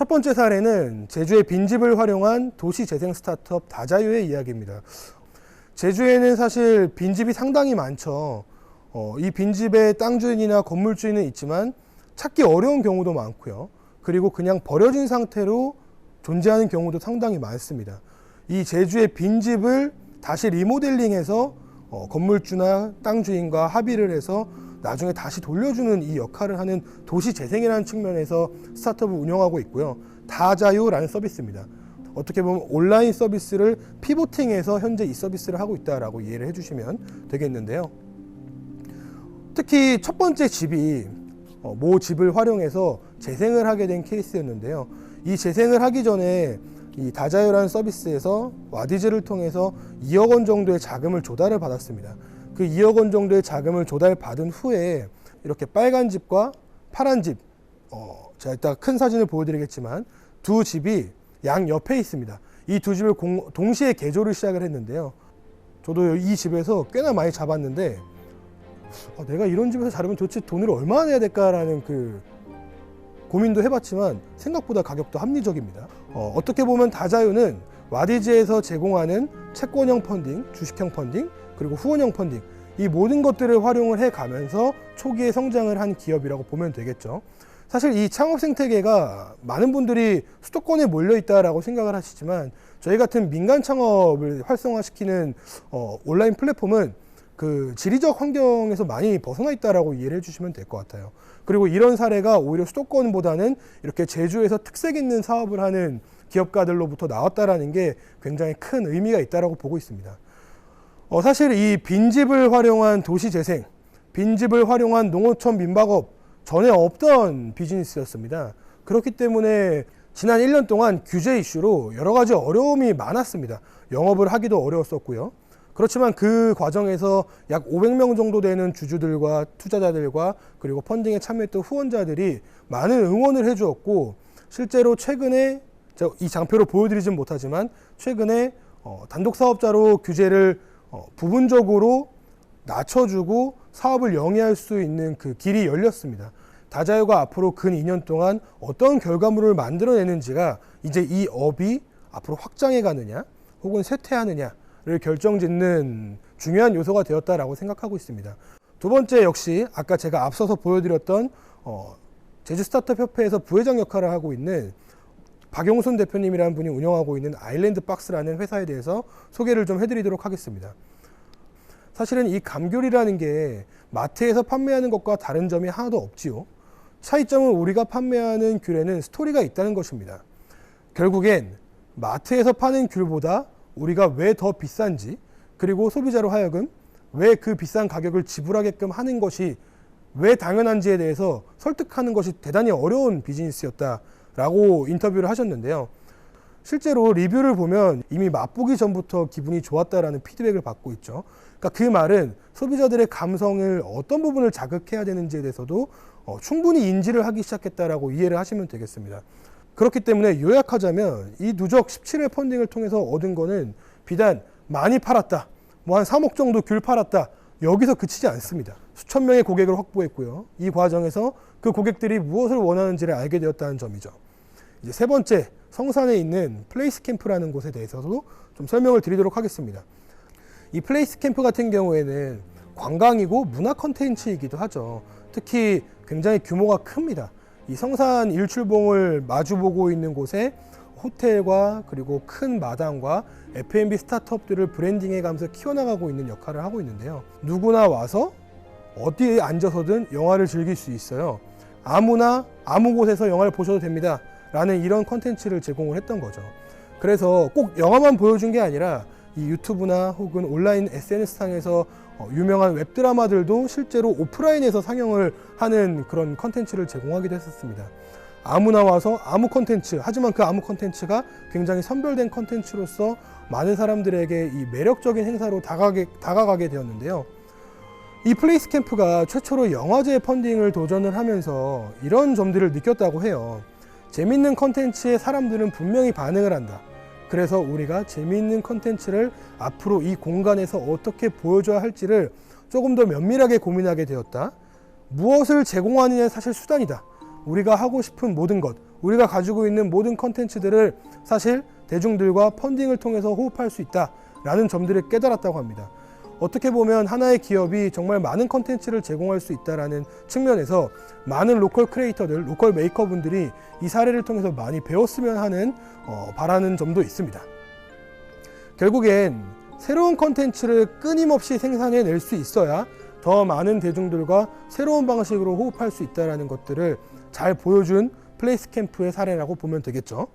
첫 번째 사례는 제주의 빈집을 활용한 도시 재생 스타트업 다자유의 이야기입니다. 제주에는 사실 빈집이 상당히 많죠. 어, 이 빈집에 땅 주인이나 건물 주인은 있지만 찾기 어려운 경우도 많고요. 그리고 그냥 버려진 상태로 존재하는 경우도 상당히 많습니다. 이 제주의 빈집을 다시 리모델링해서 어, 건물주나 땅 주인과 합의를 해서 나중에 다시 돌려주는 이 역할을 하는 도시 재생이라는 측면에서 스타트업을 운영하고 있고요. 다자유라는 서비스입니다. 어떻게 보면 온라인 서비스를 피보팅해서 현재 이 서비스를 하고 있다라고 이해를 해주시면 되겠는데요. 특히 첫 번째 집이 어, 모 집을 활용해서 재생을 하게 된 케이스였는데요. 이 재생을 하기 전에 이 다자유라는 서비스에서 와디즈를 통해서 2억 원 정도의 자금을 조달을 받았습니다. 그 2억 원 정도의 자금을 조달받은 후에 이렇게 빨간 집과 파란 집, 어, 제가 이따 큰 사진을 보여드리겠지만 두 집이 양 옆에 있습니다. 이 두 집을 공- 동시에 개조를 시작을 했는데요. 저도 이 집에서 꽤나 많이 잡았는데 아, 내가 이런 집에서 자르면 도대체 돈을 얼마나 내야 될까라는 그 고민도 해봤지만 생각보다 가격도 합리적입니다. 어, 어떻게 보면 다자유는 와디즈에서 제공하는 채권형 펀딩, 주식형 펀딩, 그리고 후원형 펀딩 이 모든 것들을 활용을 해 가면서 초기에 성장을 한 기업이라고 보면 되겠죠. 사실 이 창업 생태계가 많은 분들이 수도권에 몰려 있다라고 생각을 하시지만 저희 같은 민간 창업을 활성화시키는 어, 온라인 플랫폼은 그 지리적 환경에서 많이 벗어나 있다라고 이해를 해주시면 될 것 같아요. 그리고 이런 사례가 오히려 수도권보다는 이렇게 제주에서 특색 있는 사업을 하는 기업가들로부터 나왔다라는 게 굉장히 큰 의미가 있다라고 보고 있습니다. 어, 사실 이 빈집을 활용한 도시 재생, 빈집을 활용한 농어촌 민박업 전에 없던 비즈니스였습니다. 그렇기 때문에 지난 1년 동안 규제 이슈로 여러 가지 어려움이 많았습니다. 영업을 하기도 어려웠었고요. 그렇지만 그 과정에서 약 500명 정도 되는 주주들과 투자자들과 그리고 펀딩에 참여했던 후원자들이 많은 응원을 해주었고 실제로 최근에 제가 이 장표로 보여드리진 못하지만 최근에 어, 단독 사업자로 규제를 어, 부분적으로 낮춰주고 사업을 영위할 수 있는 그 길이 열렸습니다. 다자유가 앞으로 근 2년 동안 어떤 결과물을 만들어내는지가 이제 이 업이 앞으로 확장해 가느냐 혹은 쇠퇴하느냐를 결정짓는 중요한 요소가 되었다라고 생각하고 있습니다. 두 번째 역시 아까 제가 앞서서 보여드렸던 어, 제주 스타트업 협회에서 부회장 역할을 하고 있는 박용순 대표님이라는 분이 운영하고 있는 아일랜드 박스라는 회사에 대해서 소개를 좀 해드리도록 하겠습니다. 사실은 이 감귤이라는 게 마트에서 판매하는 것과 다른 점이 하나도 없지요. 차이점은 우리가 판매하는 귤에는 스토리가 있다는 것입니다. 결국엔 마트에서 파는 귤보다 우리가 왜 더 비싼지 그리고 소비자로 하여금 왜 그 비싼 가격을 지불하게끔 하는 것이 왜 당연한지에 대해서 설득하는 것이 대단히 어려운 비즈니스였다 라고 인터뷰를 하셨는데요. 실제로 리뷰를 보면 이미 맛보기 전부터 기분이 좋았다라는 피드백을 받고 있죠. 그러니까 그 말은 소비자들의 감성을 어떤 부분을 자극해야 되는지에 대해서도 어, 충분히 인지를 하기 시작했다라고 이해를 하시면 되겠습니다. 그렇기 때문에 요약하자면 이 누적 17회 펀딩을 통해서 얻은 거는 비단 많이 팔았다. 뭐 한 3억 정도 귤 팔았다. 여기서 그치지 않습니다. 수천 명의 고객을 확보했고요. 이 과정에서 그 고객들이 무엇을 원하는지를 알게 되었다는 점이죠. 이제 세 번째 성산에 있는 플레이스 캠프라는 곳에 대해서도 좀 설명을 드리도록 하겠습니다. 이 플레이스 캠프 같은 경우에는 관광이고 문화 컨텐츠이기도 하죠. 특히 굉장히 규모가 큽니다. 이 성산 일출봉을 마주보고 있는 곳에 호텔과 그리고 큰 마당과 F&B 스타트업들을 브랜딩해 가면서 키워나가고 있는 역할을 하고 있는데요. 누구나 와서 어디에 앉아서든 영화를 즐길 수 있어요. 아무나 아무 곳에서 영화를 보셔도 됩니다. 라는 이런 컨텐츠를 제공을 했던 거죠. 그래서 꼭 영화만 보여준 게 아니라 이 유튜브나 혹은 온라인 SNS상에서 어, 유명한 웹드라마들도 실제로 오프라인에서 상영을 하는 그런 컨텐츠를 제공하기도 했었습니다. 아무나 와서 아무 컨텐츠, 하지만 그 아무 컨텐츠가 굉장히 선별된 컨텐츠로서 많은 사람들에게 이 매력적인 행사로 다가게, 다가가게 되었는데요. 이 플레이스 캠프가 최초로 영화제 펀딩을 도전을 하면서 이런 점들을 느꼈다고 해요. 재밌는 컨텐츠에 사람들은 분명히 반응을 한다. 그래서 우리가 재미있는 컨텐츠를 앞으로 이 공간에서 어떻게 보여줘야 할지를 조금 더 면밀하게 고민하게 되었다. 무엇을 제공하느냐는 사실 수단이다. 우리가 하고 싶은 모든 것, 우리가 가지고 있는 모든 컨텐츠들을 사실 대중들과 펀딩을 통해서 호흡할 수 있다 라는 점들을 깨달았다고 합니다. 어떻게 보면 하나의 기업이 정말 많은 컨텐츠를 제공할 수 있다라는 측면에서 많은 로컬 크리에이터들, 로컬 메이커분들이 이 사례를 통해서 많이 배웠으면 하는 어, 바라는 점도 있습니다. 결국엔 새로운 컨텐츠를 끊임없이 생산해낼 수 있어야 더 많은 대중들과 새로운 방식으로 호흡할 수 있다는 것들을 잘 보여준 플레이스 캠프의 사례라고 보면 되겠죠.